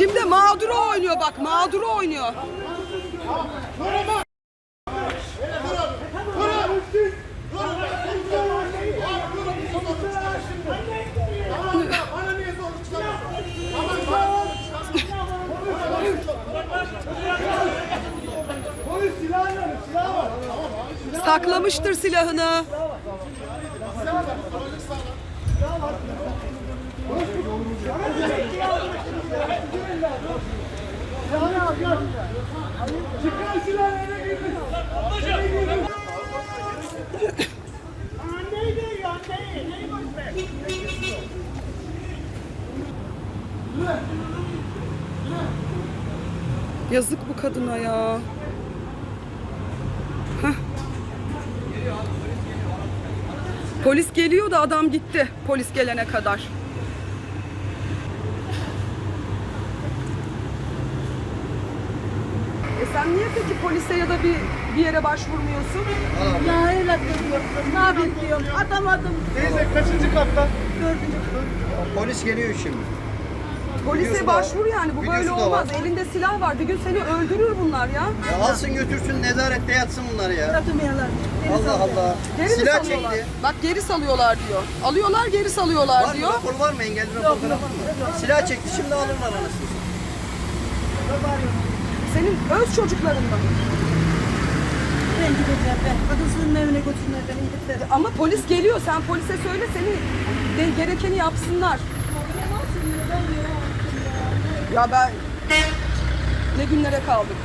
Şimdi mağduru oynuyor bak mağduru oynuyor. Saklamıştır silahını. Yazık bu kadına ya. Hah. Polis geliyor da adam gitti. Polis gelene kadar. Sen niye peki polise ya da bir bir yere başvurmuyorsun? Ya öyle diyorum. Ne yapayım diyorum. Atamadım. Teyze kaçıncı katta? Polis geliyor şimdi. Polise Videosu da- başvur yani bu böyle videosu da olmaz. var. Elinde silah var. Bir gün seni öldürür bunlar ya. Ya alsın götürsün nezarette yatsın bunlar ya. Atamayanlar. Allah Allah. Geri mi Silah salıyorlar? çekti. Bak geri salıyorlar diyor. Alıyorlar geri salıyorlar Var mı? diyor. Rapor var mı? Engelli rapor falan var mı? Silah çekti şimdi alırlar anasını. Senin öz çocukların mı? Ben gideceğim ben. Kadısının evine götürmeye beni gidip de. Ama polis geliyor. Sen polise söyle seni de gerekeni yapsınlar. Ya ben ne günlere kaldık.